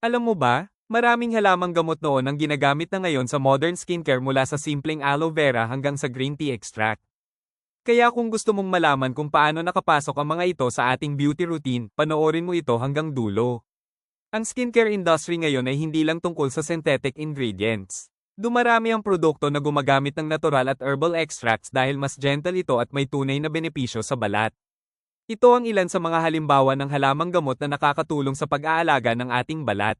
Alam mo ba, maraming halamang gamot noon ang ginagamit na ngayon sa modern skincare mula sa simpleng aloe vera hanggang sa green tea extract. Kaya kung gusto mong malaman kung paano nakapasok ang mga ito sa ating beauty routine, panoorin mo ito hanggang dulo. Ang skincare industry ngayon ay hindi lang tungkol sa synthetic ingredients. Dumarami ang produkto na gumagamit ng natural at herbal extracts dahil mas gentle ito at may tunay na benepisyo sa balat. Ito ang ilan sa mga halimbawa ng halamang gamot na nakakatulong sa pag-aalaga ng ating balat.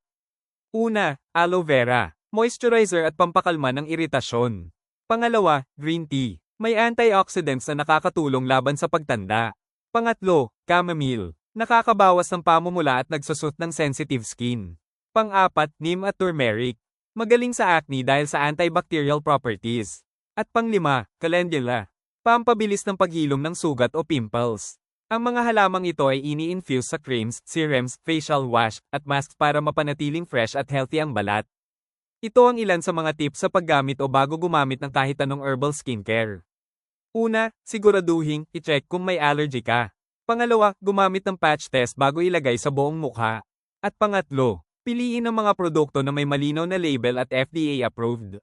Una, aloe vera, moisturizer at pampakalma ng iritasyon. Pangalawa, green tea. May antioxidants na nakakatulong laban sa pagtanda. Pangatlo, chamomile. Nakakabawas ng pamumula at nagsusot ng sensitive skin. Pang-apat, neem at turmeric. Magaling sa acne dahil sa antibacterial properties. At panglima, calendula. Pampabilis ng paghilom ng sugat o pimples. Ang mga halamang ito ay ini-infuse sa creams, serums, facial wash, at masks para mapanatiling fresh at healthy ang balat. Ito ang ilan sa mga tips sa paggamit o bago gumamit ng kahit anong herbal skincare. Una, siguraduhin, i-check kung may allergy ka. Pangalawa, gumamit ng patch test bago ilagay sa buong mukha. At pangatlo, piliin ang mga produkto na may malinaw na label at FDA approved.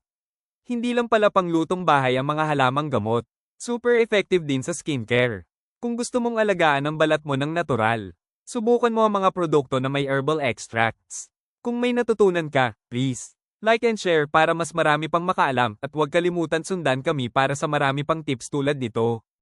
Hindi lang pala panglutong bahay ang mga halamang gamot. Super effective din sa skincare. Kung gusto mong alagaan ang balat mo ng natural, subukan mo ang mga produkto na may herbal extracts. Kung may natutunan ka, please, like and share para mas marami pang makaalam at huwag kalimutan sundan kami para sa marami pang tips tulad nito.